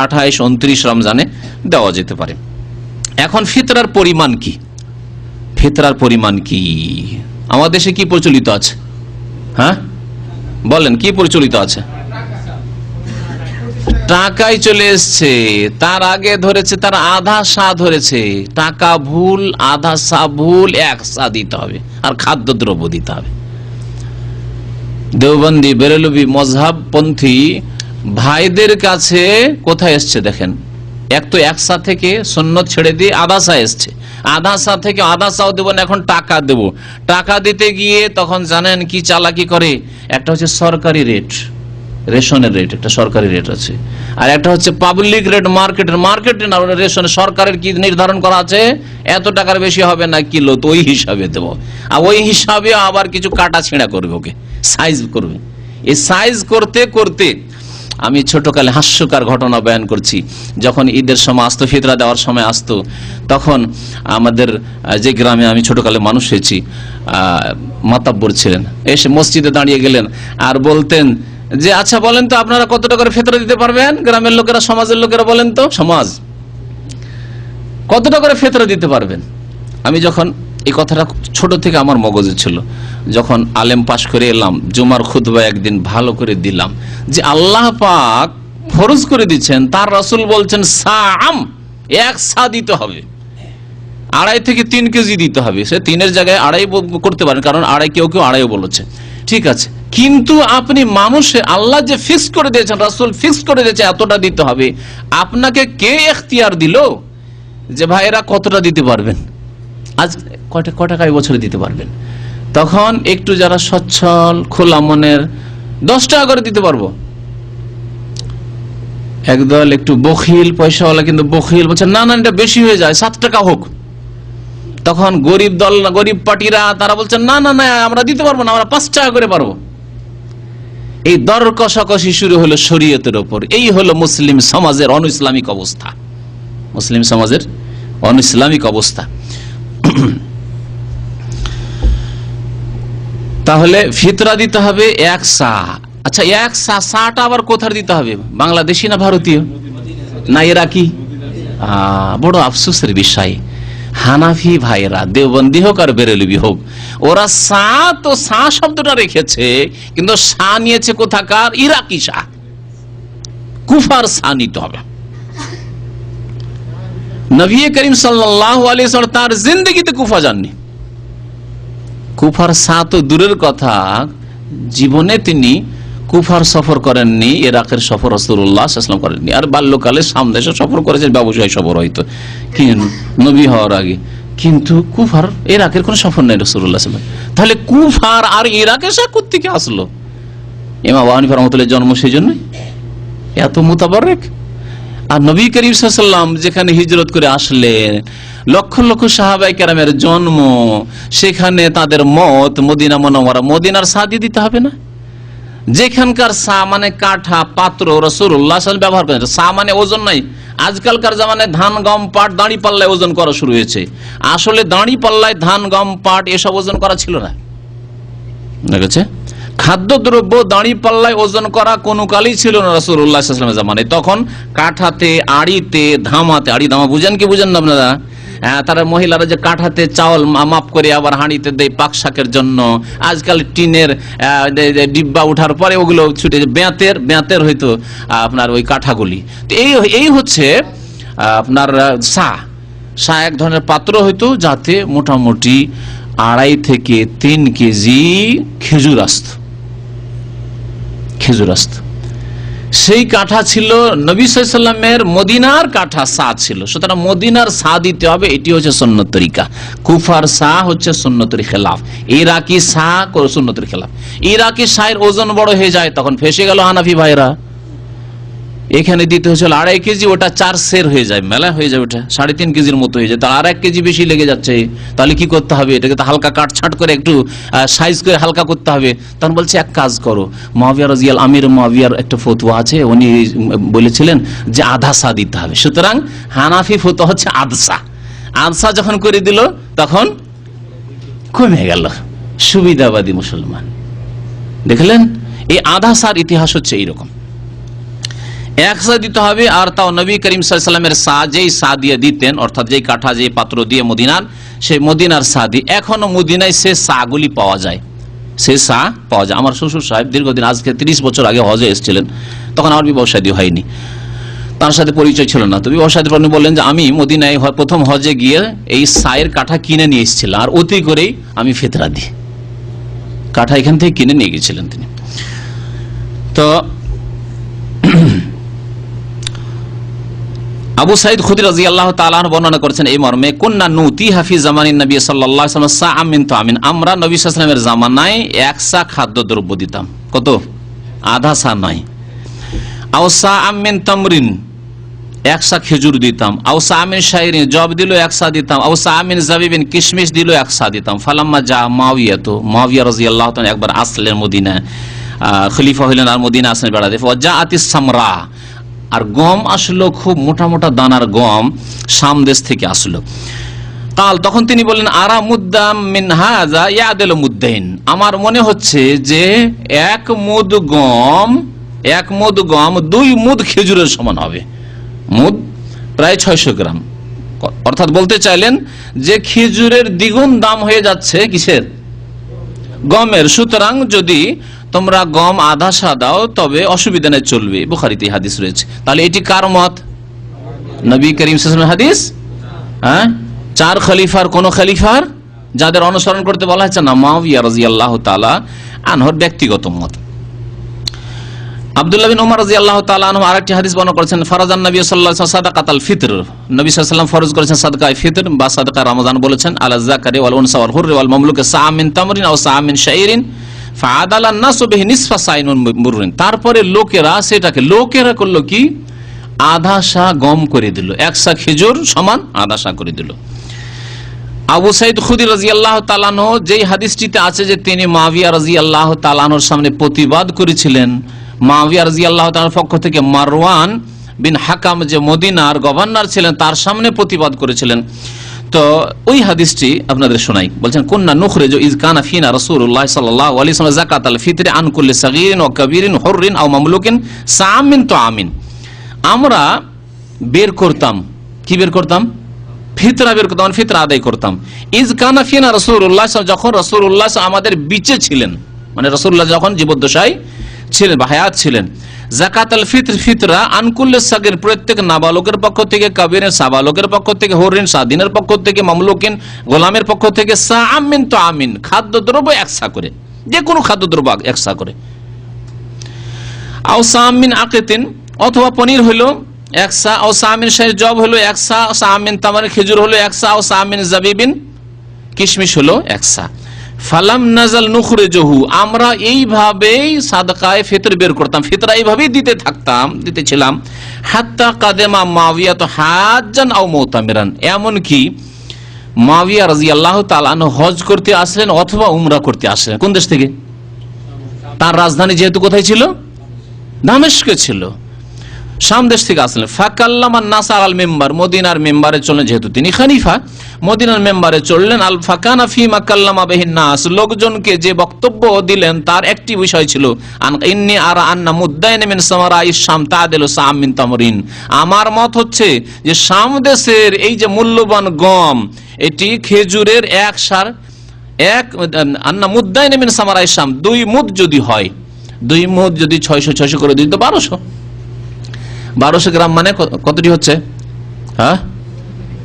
আঠাইশ, উনত্রিশ রমজানে দেওয়া যেতে পারে। এখন ফিতরার পরিমাণ কি? ফিতরার পরিমাণ কি? আমাদের দেশে কি প্রচলিত আছে? হ্যাঁ? বলেন, কি প্রচলিত আছে? টাকায় চলে এসছে, তার আগে ধরেছে, তার আধা সা ধরেছে। টাকা ভুল, আধা সা ভুল, এক সা দিতে হবে, আর খাদ্যদ্রব্য দিতে হবে। দেওবন্দি, বেরেলবি, মজহাবপন্থী ভাইদের কাছে কোথায় এসছে দেখেন? এক তো একসা থেকে সন্ন্যত ছেড়ে দিয়ে আদাসা এসছে। আদাসা থেকে আদাসাও দেবো না, এখন টাকা দেব। টাকা দিতে গিয়ে তখন জানেন কি চালাকি করে? একটা হচ্ছে সরকারি রেট রেশনের রেট একটা সরকারি রেট আছে। আর একটা হচ্ছে পাবলিক রেট মার্কেটের মার্কেটে না রেশনে সরকারের কি নির্ধারণ করা আছে? এত টাকার বেশি হবে না, কিলো, তো ওই হিসাবে দেবো। আর ওই হিসাবে আবার কিছু কাটা ছেঁড়া করবে ওকে সাইজ করবে। এই সাইজ করতে করতে আমি ছোটকালে হাস্যকর ঘটনা বয়ান করছি। যখন ঈদের সময় আসতো ফিতরা দেওয়ার সময় আসতো, তখন আমাদের যে গ্রামে আমি ছোটকালে মানুষ হয়েছি মাতাব্বর ছিলেন। এসে মসজিদে দাঁড়িয়ে গেলেন আর বলতেন যে আচ্ছা বলেন তো আপনারা কত টাকার ফেতরা দিতে পারবেন? গ্রামের লোকেরা, সমাজের লোকেরা বলেন তো, সমাজ। কত টাকার ফেতরা দিতে পারবেন? আমি যখন এই কথাটা ছোট থেকে আমার মগজে ছিল। যখন আলেম পাশ করে এলাম, জুমার খুতবা একদিন ভালো করে দিলাম যে আল্লাহ পাক ফরজ করে দিচ্ছেন, তার রসুল বলছেন সাম এক সা দিতে হবে। আড়াই থেকে তিন কেজি দিতে হবে। সে তিনের জায়গায় আড়াই করতে পারেন, কারণ আড়াই কেউ কেউ আড়াইও বলেছে। ঠিক আছে। কিন্তু আপনি মানুষে আল্লাহ যে ফিক্স করে দিয়েছেন, রাসুল ফিক্স করে দিয়েছে, এতটা দিতে হবে। আপনাকে কে এখতিয়ার দিল? যে ভাইয়েরা কতটা দিতে পারবেন? আজ কয়টা ক টাকা এই বছরে দিতে পারবেন? তখন একটু যারা সচ্ছল, খোলা মনের দশ টাকা করে দিতে পারব। একদল একটু বখিল, পয়সাওয়ালা কিন্তু বখিল, বলছে, না না, এটা বেশি হয়ে যায়, সাত টাকা হোক। তখন গরিব দল, গরিব পার্টিরা, তারা বলছেন না না না, আমরা দিতে পারব না, আমরা পাঁচ টাকা করে পারব। এই দর কষাকষি শুরু হলো শরীয়তের ওপর। এই হলো মুসলিম সমাজের অন ইসলামিক অবস্থা। মুসলিম সমাজের অন ইসলামিক অবস্থা। তাহলে ফিতরা দিতে হবে এক সা। আচ্ছা এক সা, সাটা আবার কোথার দিতে হবে? বাংলাদেশি না ভারতীয়? না ইরাকি? বড় আফসোসের বিষয়। হানাফি ভাইরা, দেওবন্দি হোক আর বেরেলবি হোক, ওরা সা তো সা শব্দটা রেখেছে, কিন্তু সা নিয়েছে কোথাকার? ইরাকি সা। কুফার সা নিতে হবে। নবী করিম সাল্লাহ আলী তার জিন্দগিতে কুফা যাননি। কুফার সা তো দূরের কথা, জীবনে তিনি কুফার সফর করেননি এরাকের সফর রসুল্লাহাম করেননি। আর বাল্যকালে সামদেশে সফর করেছেন ব্যবসায়ী সফর হয়তো। নবী হওয়ার আগে। কিন্তু কুফার, ইরাকের কোন সফর নেই রসুল্লাহ তাহলে কুফার আর ইরাকের সা থেকে আসলো? এমা ওয়ানিফ রহমতুল্লাহ জন্ম সেই জন্যই। এত মোতাবারেক। আর নবী করিম সাল্লাম যেখানে হিজরত করে আসলেন লক্ষ লক্ষ সাহাবাই কেরামের জন্ম, সেখানে তাদের মত মদিনা মনোমরা মদিনার সাদি দিতে হবে না? যেখানকার সা মানে কাঠা, পাত্র রসুল্লাহ ব্যবহার করেন। সা মানে ওজন নাই। আজকালকার জামানে ধান, গম, পাট, দাঁড়ি পাল্লায় ওজন করা শুরু হয়েছে। আসলে দাঁড়ি পাল্লায় ধান, গম, পাট এসব ওজন করা ছিল না। দেখেছে খাদ্যদ্রব্য, দাঁড়ি পাল্লায় ওজন করা কোনো কালই ছিল না রসুল্লাহামের জামানে তখন কাঠাতে, আড়িতে, ধামাতে, আড়ি ধামা বুঝেন কি বুঝেন না আপনারা? তারা মহিলারা যে কাঠাতে চাউল মাপ করে আবার হাঁড়িতে দেয় পাক শাকের জন্য। আজকাল টিনের ডিব্বা উঠার পরে ওগুলো ছুটে বেঁতের বেঁতের হয়তো আপনার ওই কাঠাগুলি। তো এই এই হচ্ছে আপনার সা সা এক ধরনের পাত্র হয়তো যাতে মোটামুটি আড়াই থেকে তিন কেজি খেজুর আসত। খেজুর আসত। সেই কাঠা ছিল নবী সাল্লামের মদিনার কাঠা সা ছিল। সুতরাং মদিনার সা দিতে হবে, এটি হচ্ছে সৈন্য তরিকা। কুফার সা হচ্ছে সন্ন্যতের খেলাফ। ইরাকি সা সন্ন্যতের খেলাফ। ইরাকি সাহের ওজন বড় হয়ে যায়, তখন ফেসে গেল হানাফি ভাইরা এখানে দিতে হচ্ছিল আড়াই কেজি, ওটা চার সের হয়ে যায়, মেলা হয়ে যায় ওটা, সাড়ে তিন কেজির মতো হয়ে যায়। তার আর এক কেজি বেশি লেগে যাচ্ছে, তাহলে কি করতে হবে? এটাকে তো হালকা কাটছাট করে একটু সাইজ করে হালকা করতে হবে। তখন বলছে, এক কাজ করো মহাবিয়ার রাজিয়াল আমির মহাবিয়ার একটা ফতুয়া আছে, উনি বলেছিলেন যে আধা সা দিতে হবে। সুতরাং হানাফি ফতুয়া হচ্ছে আদসা আদসা যখন করে দিল, তখন কমে গেল। সুবিধাবাদী মুসলমান। দেখলেন? এই আধা সার ইতিহাস হচ্ছে এইরকম। এক সা দিতে হবে, আর তাও নবী করিম সাল্লামের সা, যেই সা দিয়ে দিতেন, অর্থাৎ যেই কাঠা যে পাত্র দিয়ে মদিনার, সেই মদিনার সা দিয়ে। এখনও মদিনায় সে সাগুলি পাওয়া যায়। সে সা পাওয়া যায়। আমার শ্বশুর সাহেব দীর্ঘদিন, আজকে তিরিশ বছর আগে হজে এসেছিলেন, তখন আমার বিবাহ শাদী হয়নি। তার সাথে পরিচয় ছিল না। তো বিবাহ শাদী উনি বললেন যে, আমি মদিনায় প্রথম হজে গিয়ে এই সায়ের কাঠা কিনে নিয়ে এসেছিলাম, আর অতি করেই আমি ফেতরা দিই। কাঠা এখান থেকে কিনে নিয়ে গেছিলেন তিনি। তো আবু সাইদ খুদি রাজি আল্লাহ তালাহ বর্ণনা করেছেন, এই মর্মে কন্যা নুতি হাফিজ জামানিন নবী সাল্লাহ আমিন তো আমিন। আমরা নবী সাল্লামের জামানায় এক সা খাদ্য দ্রব্য দিতাম। কত? আধা সা নয়। আওসা আমিন তামরিন একসা খেজুর দিতাম। আওসা আমিন শাহরিন জব দিল একসা দিতাম। আওসা আমিন জাবিবিন কিশমিশ দিল একসা দিতাম। ফালাম্মা যা মাওয়িয়া তো মাওয়িয়া রাজি আল্লাহ একবার আসলেন মদিনা খলিফা হইলেন আর মদিনা আসলেন বেড়াতে। যা আতি সামরা আর গম আসলো, খুব মোটা মোটা দানার গম সাম দেশ থেকে আসলো। কাল তখন তিনি বললেন, আরা মুদ্দাম মিন ইয়াদেল আমার মনে হচ্ছে যে এক মুদ গম, এক মুদ গম দুই মুদ খেজুরের সমান হবে। মুদ প্রায় ছয়শো গ্রাম। অর্থাৎ বলতে চাইলেন যে খেজুরের দ্বিগুণ দাম হয়ে যাচ্ছে কিসের? গমের। সুতরাং যদি তোমরা গম, আধা সা দাও তবে অসুবিধা নেই, চলবে। বুখারিতে হাদিস রয়েছে। তাহলে এটি কার মত? নবী করিম হাদিস? হ্যাঁ? চার খলিফার, কোন খলিফার? যাদের অনুসরণ করতে বলা হচ্ছে না মাওয়িয়া রাদিয়াল্লাহু তাআলা আনহর ব্যক্তিগত মত। আব্দুল্লাহ হাদিস করেছেন, ফরাজান নবী ওয়াসাল্লাম ফিতর। নবী ফরজ করেছেন ফিতর বা বলেছেন তামরিন মিন তারপরে লোকেরা সেটাকে, লোকেরা করল কি? আধা সা গম করে দিল। এক সা খেজুর সমান আধা সা করে দিল। আবু সাইদ খুদি রাজি আল্লাহ তালানো যেই হাদিসটিতে আছে যে তিনি মাবিয়া রাজি আল্লাহ তালানোর সামনে প্রতিবাদ করেছিলেন মাবিয়া রাজি আল্লাহ তালার পক্ষ থেকে মারওয়ান বিন হাকাম যে মদিনার গভর্নর ছিলেন, তার সামনে প্রতিবাদ করেছিলেন। তো ওই হাদিসটি আপনাদের শোনাই। বলছেন কন্যা নুখরে যে ইজ কানা ফিনা রসুল্লাহ সাল্লাহ আলী জাকাত আল ফিতরে আনকুল্লি সাগিরিন ও কবিরিন হরিন আও মামলুকিন সামিন তো আমিন আমরা বের করতাম। কি বের করতাম? ফিতরা বের করতাম মানে ফিতরা আদায় করতাম। ইজ কানা ফিনা রসুল্লাহ যখন রসুল্লাহ আমাদের বিচে ছিলেন মানে রসুল্লাহ যখন জীবদ্দশায় ছিলেন বা হায়াত ছিলেন জাকাত আল ফিতর ফিতরা, আনকুল্লে সাগের প্রত্যেক নাবালকের পক্ষ থেকে, কাবিরের সাবালকের পক্ষ থেকে হরিণ স্বাধীনের পক্ষ থেকে, মামলুকিন গোলামের পক্ষ থেকে সা আমিন তো আমিন খাদ্যদ্রব্য একসা করে। যে কোনো খাদ্যদ্রব্য একসা করে। আও সামিন আকেতিন, অথবা পনির হইল একসা ও সামিন শাহের জব হলো একসা সামিন তামার খেজুর হলো একসা ও সামিন জাবিবিন, কিশমিশ হলো একসা। ফালাম নাজাল নুখরে আমরা এইভাবেই সাদকায় বের করতাম। ফিতরা এইভাবেই দিতে থাকতাম, দিতেছিলাম। হাত্তা কাদেমা তো হাজান আও মৌতামিরান। এমন কি মাবিয়া রাজি আল্লাহ তালান হজ করতে আসলেন অথবা উমরা করতে আসলেন। কোন দেশ থেকে? তার রাজধানী যেহেতু কোথায় ছিল? দামেস্কে ছিল। শাম দেশ থেকে আসলেন। ফাকাল্লামান নাসার আল মেম্বার, মদিনার মেম্বারে চললেন, যেহেতু তিনি খানিফা মদিনার মেম্বারে চললেন, আল ফাকানা ফি মাকাল্লামা বেহিন নাস। লোকজনকে যে বক্তব্য দিলেন, তার একটি বিষয় ছিল, আন ইন্নি আর আন্না মুদ্দাইন মিন সামারা ইসাম তাদেল সাম মিন তামরিন। আমার মত হচ্ছে যে সামদেশের এই যে মূল্যবান গম, এটি খেজুরের এক সার, এক, আন্না মুদ্দাইন মিন সামারা ইসাম দুই মুদ যদি হয়, দুই মুদ যদি ছয়শো ছয়শো করে দিই তো বারোশো বারোশো গ্রাম মানে কতটি হচ্ছে? হ্যাঁ?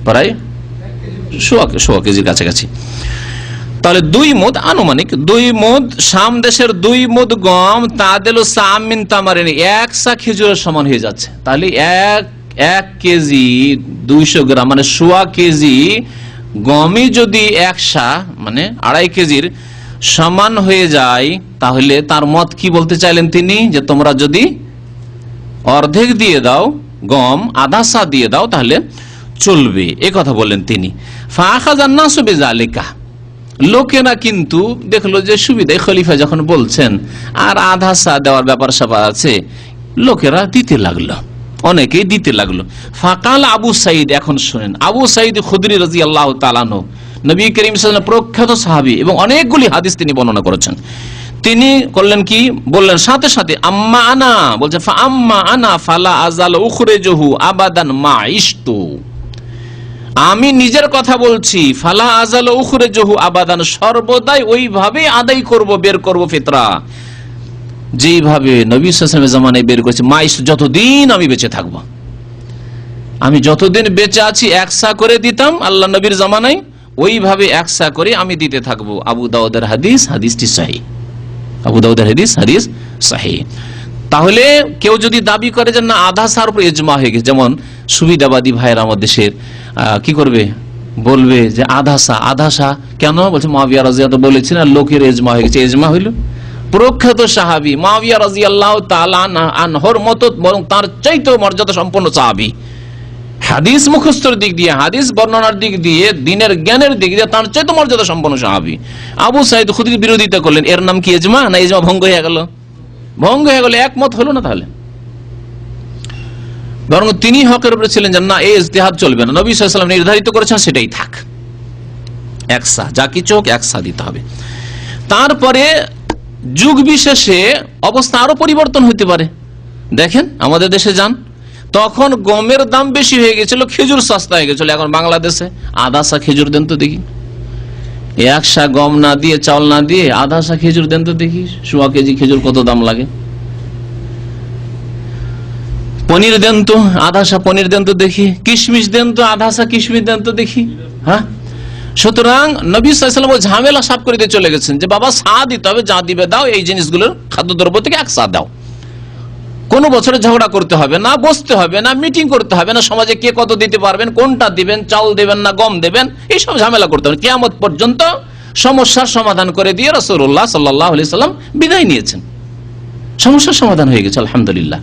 প্রায় সোয়া কেজির কাছাকাছি। তাহলে দুই মুদ আনুমানিক, দুই মুদ শাম দেশের দুই মুদ গম, তাদেল সামিন তামারিন, এক সা খেজুরের সমান হয়ে যাচ্ছে। তাহলে এক এক কেজি দুইশো গ্রাম মানে সোয়া কেজি গমই যদি এক সা মানে আড়াই কেজির সমান হয়ে যায়, তাহলে তার মত কি বলতে চাইলেন তিনি? যে তোমরা যদি অর্ধেক দিয়ে দাও, গম, আধা সা দিয়ে দাও, তাহলে চলবে। এ কথা বললেন তিনি। ফাঁকা লোকেরা কিন্তু দেখল যে সুবিধায় খলিফা যখন বলছেন, আর আধা সা দেওয়ার ব্যাপার স্যাপার আছে, লোকেরা দিতে লাগল। অনেকেই দিতে লাগল। ফাকাল আবু সাইদ এখন শোনেন। আবু সাইদ খুদরি রাজি আল্লাহ তালানো নবী করিম প্রখ্যাত সাহাবি এবং অনেকগুলি হাদিস তিনি বর্ণনা করেছেন। তিনি করলেন কি? বললেন, সাথে সাথে, আম্মা আনা বলছে ফা আম্মা আনা ফালা আজাল উখরে জহু আবাদান মা ইস্তু আমি নিজের কথা বলছি, ফালা আজাল উখরে জহু আবাদান, সর্বদাই ওইভাবে আদায় করব, বের করব ফিতরা। যেইভাবে নবী সালামের জামানায় বের করেছে মাইস যতদিন আমি বেঁচে থাকব। আমি যতদিন বেঁচে আছি একসা করে দিতাম আল্লাহ নবীর জামানায়, ওইভাবে একসা করে আমি দিতে থাকব। আবু দাউদের হাদিস, হাদিসটি সাহি। আবু দাউদের হাদিস হাদিস সাহি। তাহলে কেউ যদি দাবি করে যে না, আধা সার উপর এজমা হয়ে গেছে, যেমন সুবিধাবাদী ভাইয়ের আমার দেশের কি করবে? বলবে যে আধাসা আধাসা কেন? বলছে মাবিয়া রাজিয়া তো বলেছেন, আর লোকের এজমা হয়ে গেছে এজমা হইল। প্রখ্যাত সাহাবি মাবিয়া রাজি আল্লাহ আনহর মতো, বরং তার চাইতেও মর্যাদা সম্পন্ন সাহাবি। হাদিস মুখস্থর দিক দিয়ে, হাদিস বর্ণনার দিক দিয়ে, দিনের জ্ঞানের দিক দিয়ে তার চাইতে মর্যাদা সম্পন্ন সাহাবি। আবু সাইদ খুদির বিরোধিতা করলেন, এর নাম কি এজমা না এজমা ভঙ্গ হয়ে গেল? ভঙ্গ হয়ে গেল, একমত হলো না তাহলে? বরং তিনি হকের উপরে ছিলেন যে না এই ইজতেহাদ চলবে না। নবী সাল্লাম নির্ধারিত করেছেন সেটাই থাক। একসা যা কিছু হোক একসা দিতে হবে। তারপরে যুগ বিশেষে অবস্থা আরও পরিবর্তন হতে পারে। দেখেন, আমাদের দেশে যান তখন গমের দাম বেশি হয়ে গেছিল, খেজুর সস্তা হয়ে গেছিল, এখন বাংলাদেশে আধা সা খেজুর দেন তো দেখি। একশা গম না দিয়ে চাউল না দিয়ে আধা সা খেজুর দেন তো দেখি, সোয়া কেজি খেজুর কত দাম লাগে। পনির দেন তো আধাসা পনির দেন তো দেখি, কিশমিশ দেন তো আধাসা কিশমিশ দেন তো দেখি হ্যাঁ? সুতরাং নবী সাল্লাম ঝামেলা সাফ করে দিয়ে চলে গেছেন যে, বাবা সা দিতে হবে, যা দিবে দাও, এই জিনিসগুলোর খাদ্যদ্রব্য থেকে এক সা দাও। কোন বছরে ঝগড়া করতে হবে না, বসতে হবে না মিটিং করতে হবে না, সমাজে কে কত দিতে পারবেন, কোনটা দিবেন, চাল দেবেন না, গম দেবেন, এইসব ঝামেলা করতে হবে কেয়ামত পর্যন্ত সমস্যার সমাধান করে দিয়ে রসুল্লাহ সাল্লাহ সাল্লাম বিদায় নিয়েছেন। সমস্যার সমাধান হয়ে গেছে, আলহামদুলিল্লাহ।